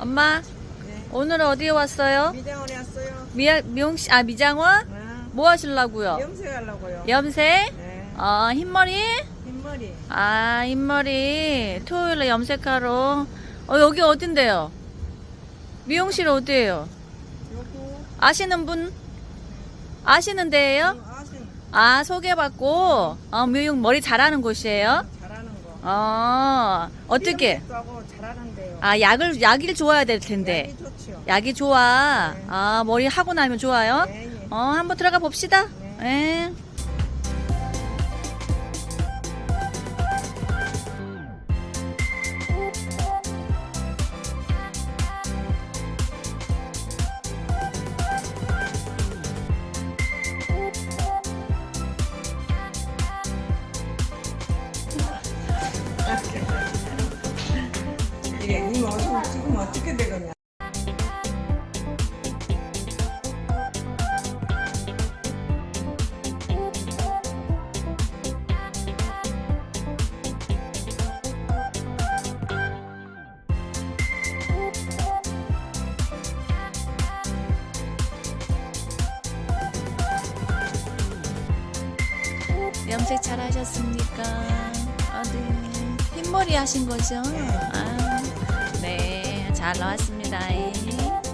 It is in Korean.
엄마, 네. 오늘은 어디에 왔어요? 미장원에 왔어요. 미, 미용실, 아, 미장원? 아, 뭐 하시려고요? 염색하려고요. 염색? 네. 어, 흰머리? 흰머리. 아, 흰머리. 토요일에 염색하러. 어, 여기 어딘데요? 미용실 어디예요? 요거. 아시는 분? 아시는 데예요? 아신 아, 소개받고, 어, 미용 머리 잘하는 곳이에요? 어, 어떻게? 염색도 하고 잘하는데요. 아, 약을, 약을 좋아야 될 텐데. 약이 좋지요. 약이 좋아. 네. 아, 머리 하고 나면 좋아요? 네, 예. 어, 한번 들어가 봅시다. 네. 예. 이게 이 모습 지금 어떻게 되겠냐? 염색 잘 하셨습니까? 어디 흰머리 하신 거죠? 네. 아, 네, 잘 나왔습니다. 예.